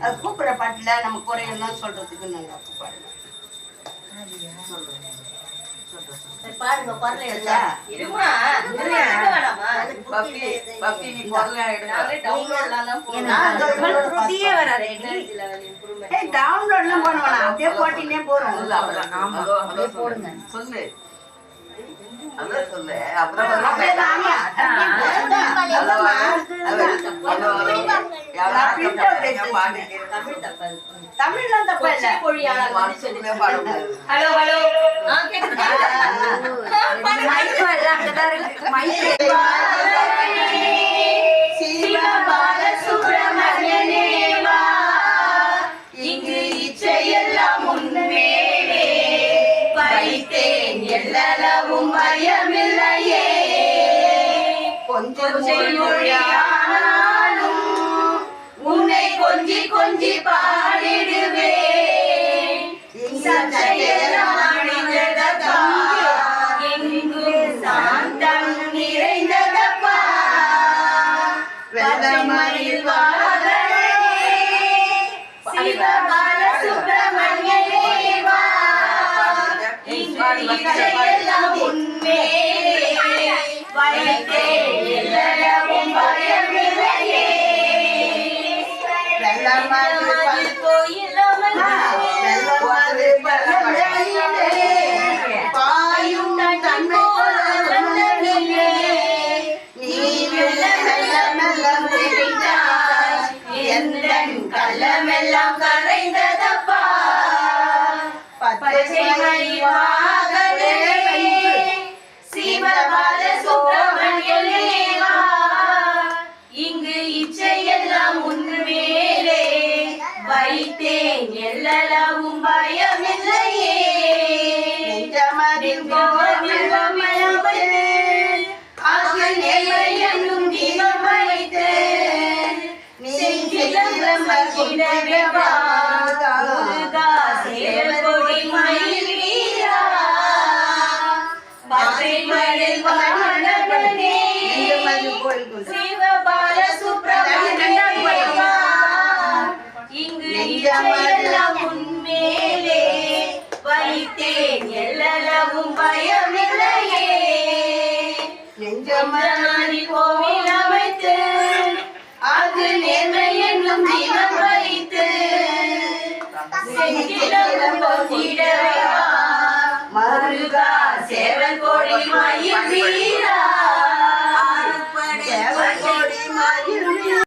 அது கூப்பிடுற பாட்டுல நம்ம குறையெல்லாம் பாருங்க. குரல்? எடுத்தா இருமா? எடுங்க. நாங்களே டவுன்லோட்லாம் அப்படியே போட்டினே போறோம் சொல்லு அப்புறம் ஆமா அதோ அதோ. போடுங்க. சொல்லு. அதான் சொல்லு. அப்புறம் வந்து- அப்படியே தாங்க. அதோ, அதோ, அதோ, அதோ. யாராவது print out தப்பா பாடிட்டு தமிழ் தப்பாது. தமிழ்லாம் தப்பா இல்ல. ஹலோ இங்கு இச்சையெல்லாம் உன்மேலே வைத்தேன் பயமில்லையே. கொஞ்சம் மொழியானாலும் உன்னை கொஞ்சி கொஞ்சி பாடிடுவேன். சச்சையெல்லாம் அழிந்ததப்பா எங்கும் சாந்தம் நிறைந்ததப்பா. வெள்ளமயில் வாகனே சிவபால கள்ளமெல்லாம் கரைந்ததப்பா பச்சை மறிவா உன்மேலே வைத்தேன் எல்லளவும் பயமில்லையே நெஞ்சமதில் மஞ்சளாடி மருகா சேவல் கோடி மயில் வீரா.